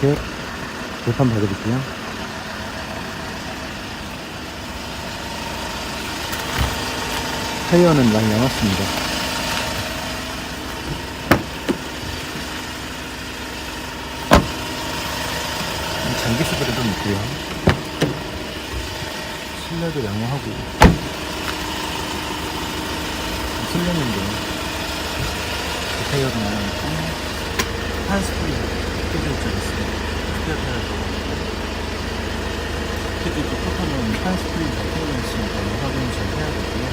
이렇게 재판 받아볼게요. 타이어는 많이 남았습니다. 장기 수들이 좀 있고요. 실내도 양호하고. 실내인데 그 타이어도 많아있고 한 스프링 스피드 쪽 있어요. 스피드 타이어도 특히 또 포터는 한 스프링 잘 타이어 있으니까 확인 잘 해야 되고요.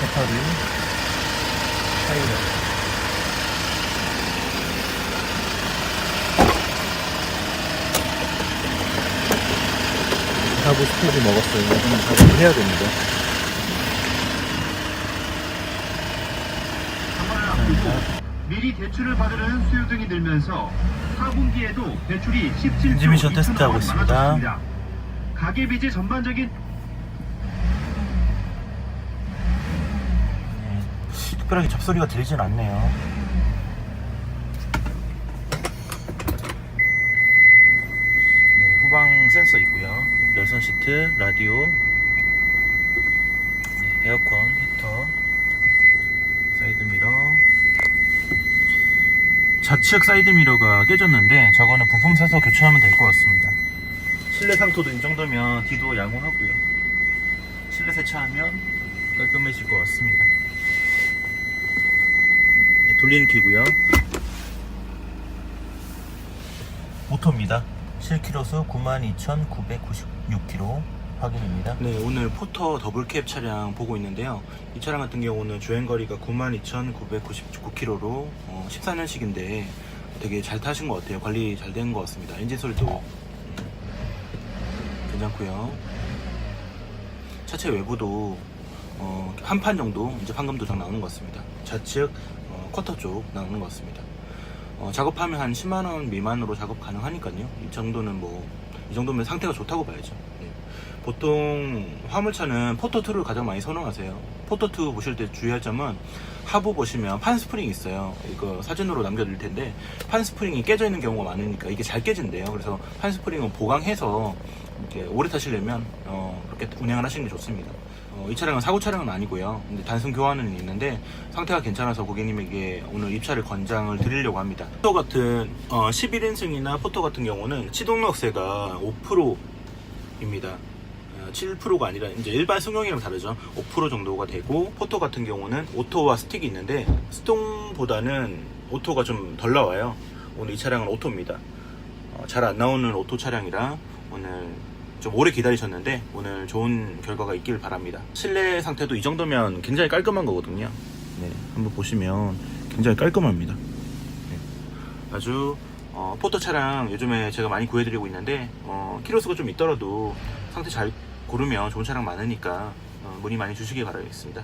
배터리, 타이어. 하고 스테이지 먹었어요. 이거는 작업을 해야 됩니다. 미리 대출을 받으려는 수요 등이 늘면서 4분기에도 대출이 17조 인지미션 테스트하고 2천억 원 있습니다. 많아졌습니다. 가계비지 전반적인 네, 특별하게 잡소리가 들리진 않네요. 네, 후방 센서 있고요. 열선 시트, 라디오, 네, 에어컨, 히터, 사이드 미러. 좌측 사이드 미러가 깨졌는데 저거는 부품 사서 교체하면 될 것 같습니다. 실내 상토도 이 정도면 뒤도 양호하고요. 실내 세차하면 깔끔해질 것 같습니다. 네, 돌리는 키고요. 모터입니다. 실키로수 92,996km 확인입니다. 네, 오늘 포터 더블캡 차량 보고 있는데요. 이 차량 같은 경우는 주행거리가 92,999km로 14년식인데 되게 잘 타신 것 같아요. 관리 잘 된 것 같습니다. 엔진 소리도 괜찮고요. 차체 외부도 어, 한 판 정도 이제 판금 도장 나오는 것 같습니다. 좌측 어, 쿼터 쪽 나오는 것 같습니다. 어, 작업하면 한 10만 원 미만으로 작업 가능하니까요. 이 정도는 뭐 이 정도면 상태가 좋다고 봐야죠. 네. 보통 화물차는 포터2를 가장 많이 선호하세요. 포터2 보실 때 주의할 점은 하부 보시면 판 스프링이 있어요. 이거 사진으로 남겨드릴 텐데 판 스프링이 깨져 있는 경우가 많으니까 이게 잘 깨진대요. 그래서 판 스프링은 보강해서 이렇게 오래 타시려면 어, 그렇게 운행을 하시는 게 좋습니다. 어, 이 차량은 사고 차량은 아니고요. 근데 단순 교환은 있는데 상태가 괜찮아서 고객님에게 오늘 입차를 권장을 드리려고 합니다. 포토 같은 어, 11인승이나 포토 같은 경우는 시동력세가 5%입니다. 7%가 아니라 이제 일반 승용이랑 다르죠. 5% 정도가 되고 포토 같은 경우는 오토와 스틱이 있는데 스톤보다는 오토가 좀 덜 나와요. 오늘 이 차량은 오토입니다. 잘안 나오는 오토 차량이라 오늘 좀 오래 기다리셨는데 오늘 좋은 결과가 있길 바랍니다. 실내 상태도 이 정도면 굉장히 깔끔한 거거든요. 네, 한번 보시면 굉장히 깔끔합니다. 네, 아주 어, 포토 차량 요즘에 제가 많이 구해드리고 있는데 어, 키로수가 좀 있더라도 상태 잘 고르면 좋은 차량 많으니까 어, 문의 많이 주시기 바라겠습니다.